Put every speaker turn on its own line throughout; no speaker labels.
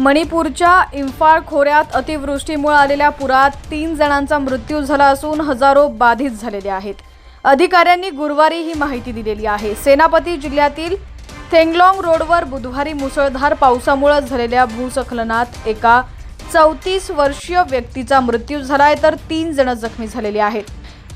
मणिपूरच्या इम्फाळ खोऱ्यात अतिवृष्टीमुळे आलेल्या पुरात तीन जणांचा मृत्यू झाला असून हजारो बाधित झालेले आहेत. अधिकाऱ्यांनी गुरुवारी ही माहिती दिलेली आहे. सेनापती जिल्ह्यातील थेंगलॉंग रोडवर बुधवारी मुसळधार पावसामुळे झालेल्या भूस्खलनात एका चौतीस वर्षीय व्यक्तीचा मृत्यू झालाय तर तीन जण जखमी झालेले आहेत.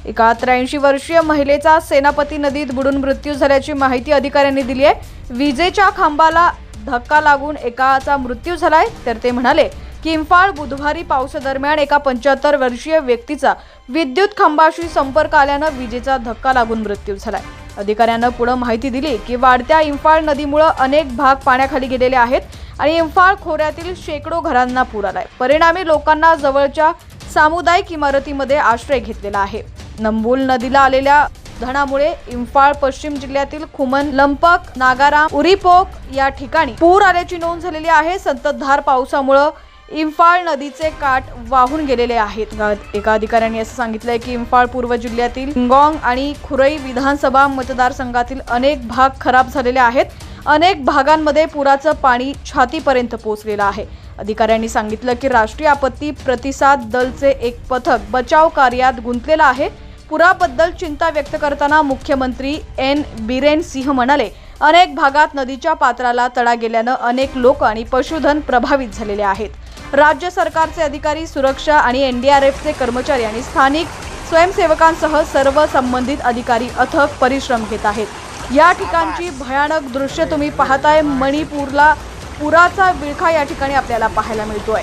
एका त्र्याऐंशी वर्षीय महिलेचा सेनापती नदीत बुडून मृत्यू झाल्याची माहिती अधिकाऱ्यांनी दिली आहे. विजेच्या खांबाला धक्का लागून एकाचा मृत्यू झालाय तर ते म्हणाले की इम्फाळ बुधवारी पावसादरम्यान एका पंच्याहत्तर वर्षीय व्यक्तीचा विद्युत खांबाशी संपर्क आल्यानं विजेचा धक्का लागून मृत्यू झालाय. अधिकाऱ्यानं पुढे माहिती दिली की वाढत्या इम्फाळ नदीमुळे अनेक भाग पाण्याखाली गेलेले आहेत आणि इम्फाळ खोऱ्यातील शेकडो घरांना पूर आलाय. परिणामी लोकांना जवळच्या सामुदायिक इमारतीमध्ये आश्रय घेतलेला आहे. नंबुल नदीला आलेल्या धणामुळे इम्फाळ पश्चिम जिल्ह्यातील खुमन लंपक नागाराम उरीपोक या ठिकाणी पूर आल्याची नोंद झालेली आहे. संततधार पावसामुळं इम्फाळ नदीचे काठ वाहून गेलेले आहेत. एका अधिकाऱ्यांनी असं सांगितलंय की इम्फाळ पूर्व जिल्ह्यातील हिंगॉंग आणि खुरई विधानसभा मतदारसंघातील अनेक भाग खराब झालेले आहेत. अनेक भागांमध्ये पुराचं पाणी छातीपर्यंत पोहोचलेलं आहे. अधिकाऱ्यांनी सांगितलं की राष्ट्रीय आपत्ती प्रतिसाद दलचे एक पथक बचाव कार्यात गुंतलेलं आहे. पुराबद्दल चिंता व्यक्त करताना मुख्यमंत्री एन. बिरेन सिंह म्हणाले अनेक भागात नदीच्या पात्राला तडा गेल्यानं अनेक लोक आणि पशुधन प्रभावित झालेले आहेत. राज्य सरकारचे अधिकारी सुरक्षा आणि एनडीआरएफचे कर्मचारी आणि स्थानिक स्वयंसेवकांसह सर्व संबंधित अधिकारी अथक परिश्रम घेत आहेत. या ठिकाणची भयानक दृश्य तुम्ही पाहताय. मणिपूरला पुराचा विळखा या ठिकाणी आपल्याला पाहायला मिळतोय.